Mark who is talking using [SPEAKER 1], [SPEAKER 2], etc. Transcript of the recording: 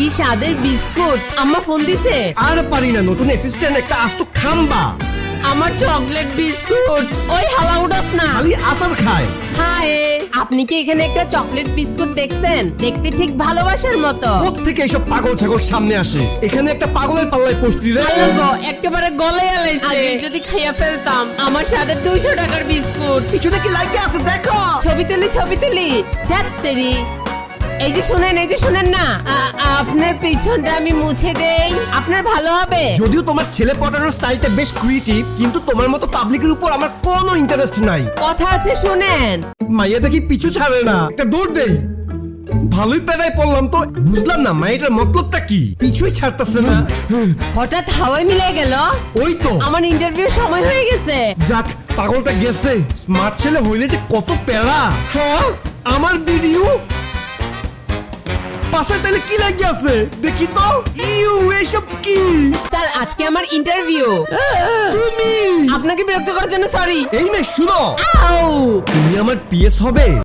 [SPEAKER 1] কি স্বাদের বিস্কুট? আম্মা ফোন দিছে?
[SPEAKER 2] আর পারি না নতুন অ্যাসিস্ট্যান্ট একটা আস্ত খাম্বা।
[SPEAKER 1] আমার চকলেট বিস্কুট। ওই হালা উডাস না।
[SPEAKER 2] খালি আসার খায়।
[SPEAKER 1] হায় আপনি কি এখানে একটা চকলেট বিস্কুট দেখছেন? দেখতে ঠিক ভালোবাসার মতো।
[SPEAKER 2] কোথ থেকে এইসব পাগল ছাগল সামনে আসে? এখানে একটা পাগলের পাল্লায় পড়ছি রে
[SPEAKER 1] আল্লাহ গো, একেবারে গলে এলাইছে আগে যদি খাইয়া ফেলতাম। আমার সাথে দুইশো টাকার বিস্কুট।
[SPEAKER 2] পিছনে কি লাগে আছে? দেখো।
[SPEAKER 1] ছবি তুলি ছবি তুলি। ধ্যাত্তেরি এই যে শুনেন এই যে শুনেন না। আ- আপনার পিছনটা আমি মুছে দেই। আপনার ভালো হবে।
[SPEAKER 2] যদিও তোমার ছেলে পটানোর স্টাইলটা বেশ ক্রিয়েটিভ কিন্তু তোমার মতো পাবলিকের উপর আমার কোনো ইন্টারেস্ট নাই।
[SPEAKER 1] কথা আছে শুনেন।
[SPEAKER 2] মাইয়া দেখি পিছু ছাড়ে না। একটা দৌড় দেই। ভালোই পড়লাম তো। বুঝলাম না মাইয়াটার মতলবটা কি? পিছুই ছাড়তেছে না।
[SPEAKER 1] হঠাৎ হাওয়ায় মিলে গেল?
[SPEAKER 2] ওই তো।
[SPEAKER 1] আমার ইন্টারভিউ সময় হয়ে গেছে।
[SPEAKER 2] যাক পাগলটা গেছে। স্মার্ট ছেলে হইলে যে কত প্যারা। হ্যাঁ আমার ভিডিও পাশে তাহলে কি লাগে আছে? দেখি তো। ইউ এসব কি?
[SPEAKER 1] স্যার আজকে আমার ইন্টারভিউ
[SPEAKER 2] তুমি?
[SPEAKER 1] আপনাকে বিরক্ত করার জন্য সরি
[SPEAKER 2] এই না শুনো।
[SPEAKER 1] আউ!
[SPEAKER 2] তুমি আমার পিএস হবে?